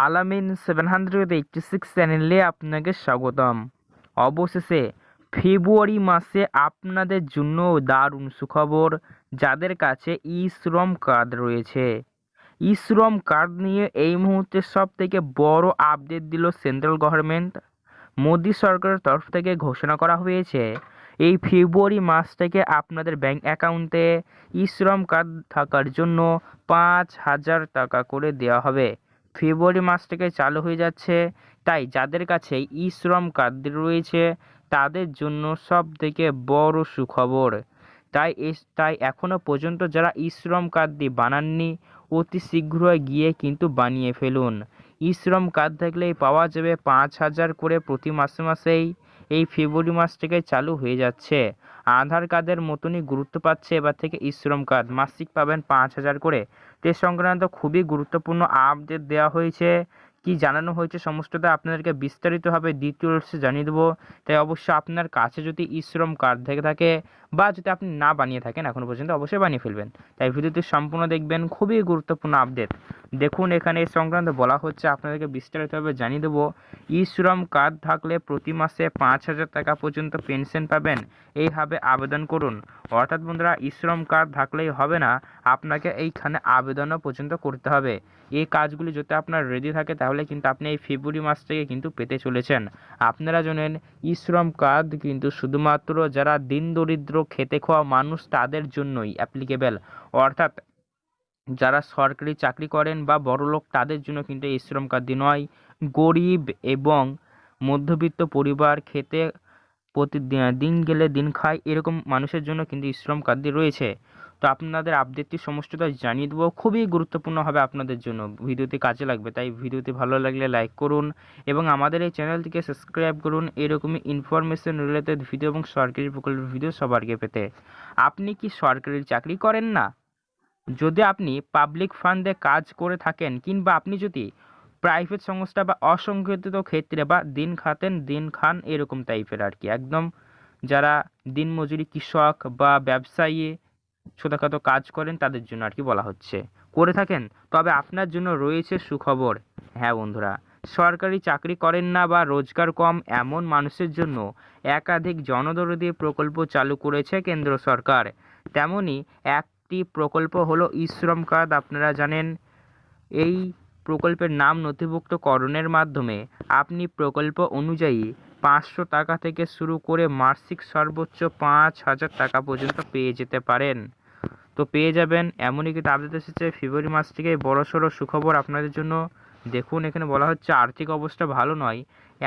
আলামিন seven hundred eighty six চ্যানেলে আপনাকে স্বাগতম। অবশেষে ফেব্রুয়ারি মাসে আপনাদের জন্য দারুণ সুখবর, যাদের কাছে ই শ্রম কার্ড রয়েছে। ই শ্রম কার্ড নিয়ে এই মুহূর্তে সব থেকে বড় আপডেট দিল সেন্ট্রাল গভর্নমেন্ট। মোদী সরকারের তরফ থেকে ঘোষণা করা হয়েছে, এই ফেব্রুয়ারি মাস থেকে আপনাদের ব্যাংক অ্যাকাউন্টে ই শ্রম কার্ড থাকার জন্য পাঁচ হাজার টাকা করে দেওয়া হবে। ফেব্রুয়ারি মাস থেকে চালু হয়ে যাচ্ছে। তাই যাদের কাছে ই শ্রম কার্ড রয়েছে, তাদের জন্য সব থেকে বড় সুখবর। তাই তাই এখনও পর্যন্ত যারা ই শ্রম দিয়ে বানাননি, অতি শীঘ্রই গিয়ে কিন্তু বানিয়ে ফেলুন। ই শ্রম কার্ড থাকলেই পাওয়া যাবে পাঁচ হাজার করে প্রতি মাসে মাসেই। এই ফেব্রুয়ারি মাস থেকে চালু হয়ে যাচ্ছে। আধার কার্ডের মতনই গুরুত্ব পাচ্ছে এবার থেকে ইশ্রম শ্রম কার্ড। মাসিক পাবেন পাঁচ হাজার করে। তে সংক্রান্ত খুবই গুরুত্বপূর্ণ আপডেট দেওয়া হয়েছে। কি জানানো হয়েছে সমস্তটা আপনাদেরকে বিস্তারিতভাবে ডিটেলসে জানিয়ে দেবো। তাই অবশ্যই আপনার কাছে যদি ই শ্রম কার্ড থেকে থাকে বা যদি আপনি না বানিয়ে থাকেন এখনও পর্যন্ত অবশ্যই বানিয়ে ফেলবেন। তাই ভিডিওটি সম্পূর্ণ দেখবেন, খুবই গুরুত্বপূর্ণ আপডেট দেখুন, এখানে এই সংক্রান্ত বলা হচ্ছে, আপনাদেরকে বিস্তারিতভাবে জানিয়ে দেবো। ই শ্রম কার্ড থাকলে প্রতি মাসে পাঁচ হাজার টাকা পর্যন্ত পেনশন পাবেন। এইভাবে আবেদন করুন। অর্থাৎ বন্ধুরা, ই শ্রম কার্ড থাকলেই হবে না, আপনাকে এইখানে আবেদনও পর্যন্ত করতে হবে। এই কাজগুলি যদি আপনার রেডি থাকে তাহলে কিন্তু আপনি এই ফেব্রুয়ারি মাস থেকে কিন্তু পেতে চলেছেন। আপনারা জানেন ই শ্রম কার্ড কিন্তু শুধুমাত্র যারা দিন দরিদ্র খেতে খাওয়া মানুষ, তাদের জন্যই অ্যাপ্লিকেবল অর্থাৎ যারা সরকারি চাকরি করেন বা বড়লোক তাদের জন্য কিন্তু এই শ্রম কার্ডটি নয়। গরিব এবং মধ্যবিত্ত পরিবার খেতে প্রতি দিন গেলে দিন খায়, এরকম মানুষের জন্য কিন্তু শ্রম কার্ডটি রয়েছে। তো আপনাদের আপডেটটি সমস্তটা জানিয়ে দেবো। খুবই গুরুত্বপূর্ণ হবে আপনাদের জন্য। ভিডিওটি কাজে লাগবে, তাই ভিডিওটি ভালো লাগলে লাইক করুন এবং আমাদের এই চ্যানেলটিকে সাবস্ক্রাইব করুন। এরকমই ইনফরমেশন রিলেটেড ভিডিও এবং সরকারি প্রকল্পের ভিডিও সবার আগে পেতে। আপনি কি সরকারি চাকরি করেন না? যদি আপনি পাবলিক ফান্ডে কাজ করে থাকেন কিংবা আপনি যদি প্রাইভেট সংস্থা বা অসংগঠিত ক্ষেত্রে বা দিন খাতেন, দিন খান এরকম টাইপের আর কি। একদম যারা দিনমজুরি কৃষক বা ব্যবসায়ী ছোটোখাটো কাজ করেন, তাদের জন্য আর কি বলা হচ্ছে। করে থাকেন, তবে আপনার জন্য রয়েছে সুখবর। হ্যাঁ বন্ধুরা, সরকারি চাকরি করেন না বা রোজগার কম এমন মানুষের জন্য একাধিক জনদরদি প্রকল্প চালু করেছে কেন্দ্র সরকার। তেমনি একটি প্রকল্প হলো ই শ্রম কার্ড, আপনারা জানেন। এই প্রকল্পের নাম নথিভুক্তকরণের মাধ্যমে আপনি প্রকল্প অনুযায়ী পাঁচশো টাকা থেকে শুরু করে মাসিক সর্বোচ্চ পাঁচ হাজার টাকা পর্যন্ত পেয়ে যেতে পারেন। তো পেয়ে যাবেন, এমনই কিন্তু আপডেট এসেছে ফেব্রুয়ারি মাস থেকে। বড়সড় সুখবর আপনাদের জন্য। দেখুন, এখানে বলা হচ্ছে আর্থিক অবস্থা ভালো নয়।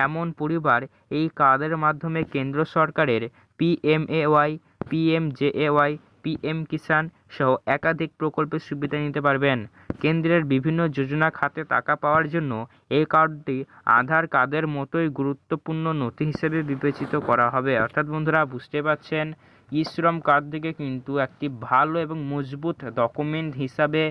এমন পরিবার এই কার্ডের মাধ্যমে কেন্দ্র সরকারের পিএমএওয়াই পিএমজেএওয়াই পিএম কিষাণ সহ একাধিক প্রকল্পের সুবিধা নিতে পারবেন। কেন্দ্রের বিভিন্ন যোজনা খাতে টাকা পাওয়ার জন্য এই কার্ডটি আধার কার্ডের মতোই গুরুত্বপূর্ণ নথি হিসেবে বিবেচিত করা হবে। অর্থাৎ বন্ধুরা, বুঝতে পারছেন? ই শ্রম কার্ড থেকে কিন্তু একটি ভালো এবং মজবুত ডকুমেন্ট হিসাবে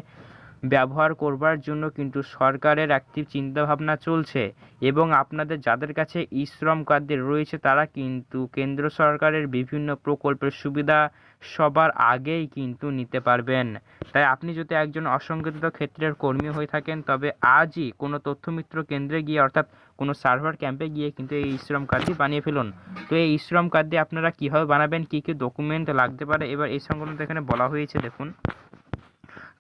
ব্যবহার করবার জন্য কিন্তু সরকারের একটি চিন্তাভাবনা চলছে এবং আপনাদের যাদের কাছে ই শ্রম কার্ডটি রয়েছে তারা কিন্তু কেন্দ্র সরকারের বিভিন্ন প্রকল্পের সুবিধা সবার আগেই কিন্তু নিতে পারবেন। তাই আপনি যদি একজন অসংগঠিত ক্ষেত্রের কর্মী হয়ে থাকেন, তবে আজই কোনো তথ্যমিত্র কেন্দ্রে গিয়ে অর্থাৎ কোনো সার্ভার ক্যাম্পে গিয়ে কিন্তু এই শ্রম কার্ডটি বানিয়ে ফেলুন। তো এই শ্রম কার্ডটি আপনারা কীভাবে বানাবেন, কী কী ডকুমেন্ট লাগতে পারে, এবার এই সংক্রান্ত এখানে বলা হয়েছে, দেখুন।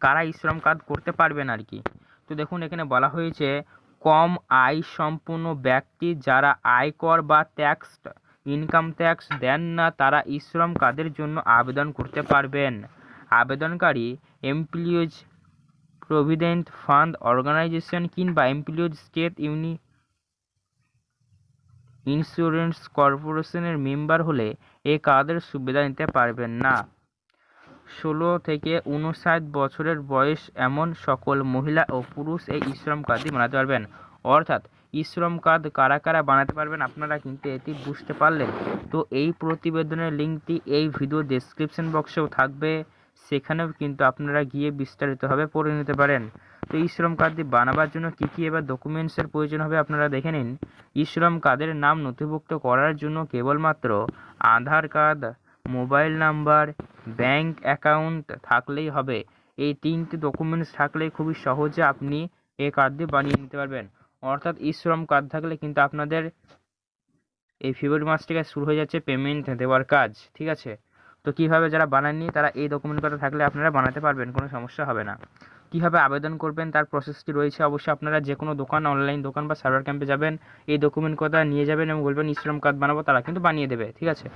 কারা ই শ্রম কার্ড করতে পারবেন আর কি। তো দেখুন, এখানে বলা হয়েছে, কম আয় সম্পন্ন ব্যক্তি যারা আয়কর বা ট্যাক্স ইনকাম ট্যাক্স দেন না, তারা ই শ্রম কার্ডের জন্য আবেদন করতে পারবেন। আবেদনকারী এমপ্লয়িজ প্রভিডেন্ট ফান্ড অর্গানাইজেশন কিংবা এমপ্লয়িজ স্টেট ইউনি ইন্স্যুরেন্স কর্পোরেশনের মেম্বার হলে এ কার্ডের সুবিধা নিতে পারবেন না। ষোলো থেকে উনষাট বছরের বয়স এমন সকল মহিলা ও পুরুষ এই ইশ্রম কার্ডটি বানাতে পারবেন। অর্থাৎ ইশ্রম কার্ড কারা কারা বানাতে পারবেন আপনারা কিন্তু এটি বুঝতে পারলেন। তো এই প্রতিবেদনের লিঙ্কটি এই ভিডিও ডেসক্রিপশন বক্সেও থাকবে। সেখানেও কিন্তু আপনারা গিয়ে বিস্তারিতভাবে পড়ে নিতে পারেন। তো শ্রম কার্ডটি বানাবার জন্য কী কী এবার ডকুমেন্টসের প্রয়োজন হবে আপনারা দেখে নিন। শ্রম কার্ডের নাম নথিভুক্ত করার জন্য কেবলমাত্র Aadhaar card mobile number bank account থাকলেই হবে। এই তিনটি ডকুমেন্টস থাকলেই খুবই সহজে আপনি এই কার্ডটি বানিয়ে নিতে পারবেন। অর্থাৎ ই শ্রম কার্ড থাকলে কিন্তু আপনাদের এই ফেব্রুয়ারি মাস থেকে শুরু হয়ে যাচ্ছে পেমেন্ট দেওয়ার কাজ, ঠিক আছে? তো কীভাবে যারা বানাননি, তারা এই ডকুমেন্ট থাকলে আপনারা বানাতে পারবেন, কোনো সমস্যা হবে না। কীভাবে আবেদন করবেন, তার প্রসেসটি রয়েছে। অবশ্যই আপনারা যে কোনো দোকান অনলাইন দোকান বা সার্ভার ক্যাম্পে যাবেন, এই ডকুমেন্ট কথা নিয়ে যাবেন এবং বলবেন ইশ্রম কার্ড বানাবো, তারা কিন্তু বানিয়ে দেবে, ঠিক আছে?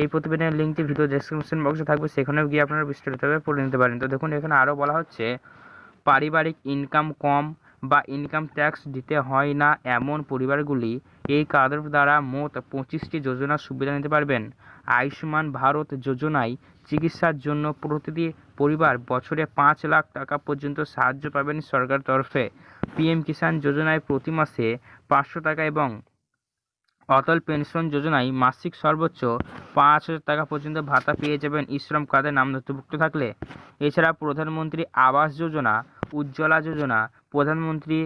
এই প্রতিবেদনের লিঙ্কটি ভিডিও ডেসক্রিপশন বক্সে থাকবে, সেখানেও গিয়ে আপনারা বিস্তারিতভাবে পড়ে নিতে পারেন। তো দেখুন, এখানে আরও বলা হচ্ছে, পারিবারিক ইনকাম কম বা ইনকাম ট্যাক্স দিতে হয় না এমন পরিবারগুলি এই কার্ডের দ্বারা মোট পঁচিশটি যোজনার সুবিধা নিতে পারবেন? আয়ুষ্মান ভারত যোজনায় চিকিৎসার জন্য প্রতিটি পরিবার বছরে পাঁচ লাখ টাকা পর্যন্ত সাহায্য পাবেন সরকার তরফে। পিএম কিষাণ যোজনায় প্রতি মাসে পাঁচশো টাকা এবং অটল পেনশন যোজনায় মাসিক সর্বোচ্চ পাঁচ হাজার টাকা পর্যন্ত ভাতা পেয়ে যাবেন ইশ্রম কার্ডে নাম নথিভুক্ত থাকলে। এছাড়া প্রধানমন্ত্রী আবাস যোজনা, উজ্জ্বলা যোজনা প্রধানমন্ত্রী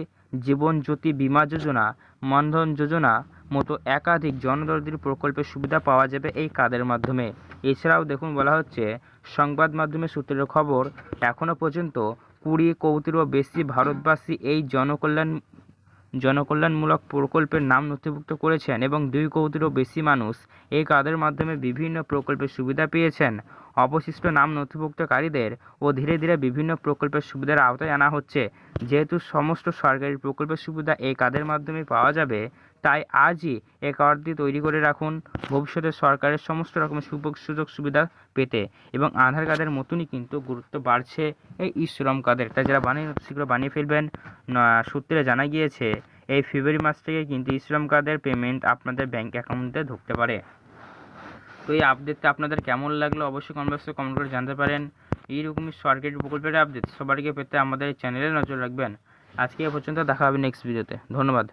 জীবন জ্যোতি বীমা যোজনা, মানধন যোজনা মতো একাধিক জনদরদি প্রকল্পের সুবিধা পাওয়া যাবে এই কার্ডের মাধ্যমে। এছাড়াও দেখুন, বলা হচ্ছে, সংবাদ মাধ্যমে সূত্রের খবর এখনও পর্যন্ত কুড়ি কোটিরও বেশি ভারতবাসী এই জনকল্যাণ, জনকল্যাণমূলক প্রকল্পের নাম নথিভুক্ত করেছেন এবং দুই কোটিরও বেশি মানুষ এই কার্ডের মাধ্যমে বিভিন্ন প্রকল্পের সুবিধা পেয়েছেন। অবশিষ্ট নাম নথিভুক্তকারীদের ও ধীরে ধীরে বিভিন্ন প্রকল্পের সুবিধার আওতায় আনা হচ্ছে। যেহেতু সমস্ত সরকারি প্রকল্পের সুবিধা এই কার্ডের মাধ্যমে পাওয়া যাবে, তাই আজই এ কার্ডটি তৈরি করে রাখুন। ভবিষ্যতে সরকারের সমস্ত রকমের সুযোগ সুযোগ সুবিধা পেতে এবং আধার কার্ডের মতনই কিন্তু গুরুত্ব বাড়ছে এই শ্রম কার্ডের। তাই যারা বানিয়ে শীঘ্র বানিয়ে ফেলবেন সূত্রে জানা গিয়েছে, এই ফেব্রুয়ারি মাস থেকে কিন্তু শ্রম কার্ডের পেমেন্ট আপনাদের ব্যাঙ্ক অ্যাকাউন্টে ঢুকতে পারে। তো এই আপডেটটা আপনাদের কেমন লাগল অবশ্যই কমেন্ট কমেন্ট করে জানতে পারেন। এইরকমই সরকারি প্রকল্পের আপডেট আগে পেতে আমাদের চ্যানেলে নজর রাখবেন। আজকে এ পর্যন্ত দেখা হবে নেক্সট ভিডিওতে ধন্যবাদ।